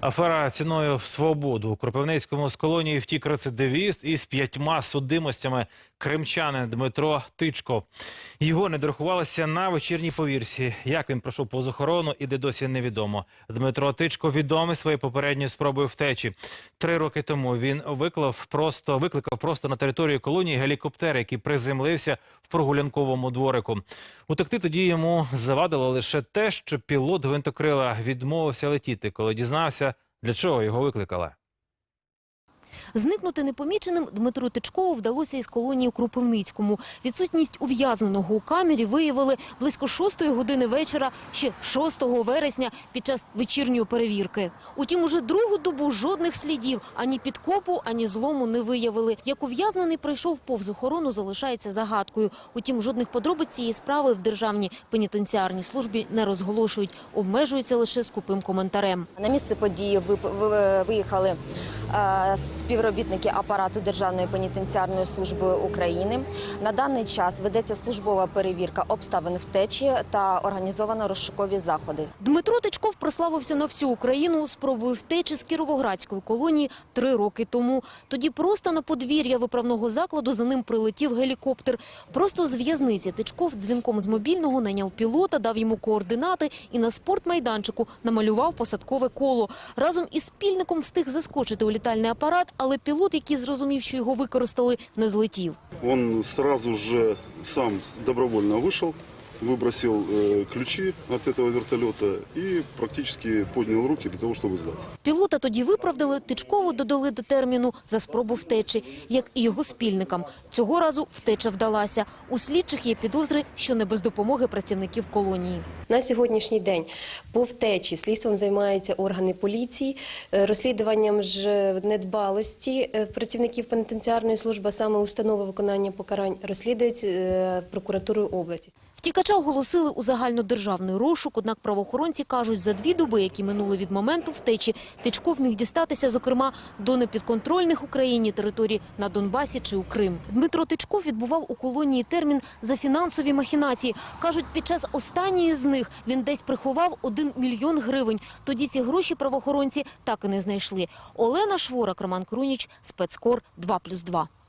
Афера ціною в свободу у Кропивницькому з колонії втік рецидивіст із п'ятьма судимостями кримчанин Дмитро Тичко. Його не дорахувалося на вечірній повірсі. Як він пройшов повз охорону, і досі невідомо. Дмитро Тичко відомий своєю попередньою спробою втечі. Три роки тому він виклав просто викликав просто на територію колонії гелікоптер, який приземлився в прогулянковому дворику. Утекти тоді йому завадило лише те, що пілот гвинтокрила відмовився летіти, коли дізнався, для чого його викликали. Зникнути непоміченим Дмитру Тичкову вдалося із колонії у Кропивницькому. Відсутність ув'язненого у камері виявили близько 6 години вечора, ще 6 вересня, під час вечірньої перевірки. Утім, уже другу добу жодних слідів ані підкопу, ані злому не виявили. Як ув'язнений прийшов повз охорону, залишається загадкою. Утім, жодних подробиць цієї справи в державній пенітенціарній службі не розголошують, обмежуються лише скупим коментарем. На місце події ви- ви- виїхали співробітники апарату Державної пенітенціарної служби України. На даний час ведеться службова перевірка обставин втечі та організовано розшукові заходи. Дмитро Тичков прославився на всю Україну спробою втечі з Кіровоградської колонії три роки тому. Тоді просто на подвір'я виправного закладу за ним прилетів гелікоптер. Просто з в'язниці Тичков дзвінком з мобільного найняв пілота, дав йому координати і на спортмайданчику намалював посадкове коло. Разом із спільником встиг заскочити у літальний апарат, але пілот, який зрозумів, що його використали, не злетів. Он сразу ж сам добровольно вышел, выбросил э, ключи от этого вертолета и практически поднял руки для того, чтобы сдаться. Пілота тоді виправдали, Тичкову додали до терміну за спробу втечі, як і його спільникам. Цього разу втеча вдалася. У слідчих є підозри, що не без допомоги працівників колонії. На сьогоднішній день по втечі слідством займаються органи поліції, е, розслідуванням ж недбалості е, працівників пенітенціарної служби, а саме установи виконання покарань, розслідують е, прокуратурою області. Втікача оголосили у загальнодержавний розшук, однак правоохоронці кажуть, за дві доби, які минули від моменту втечі, Тичков міг дістатися, зокрема, до непідконтрольних Україні територій на Донбасі чи у Крим. Дмитро Тичков відбував у колонії термін за фінансові махінації. Кажуть, під час останньої з них він десь приховав один мільйон гривень. Тоді ці гроші правоохоронці так і не знайшли. Олена Шворак, Роман Круніч, спецкор 2+,2.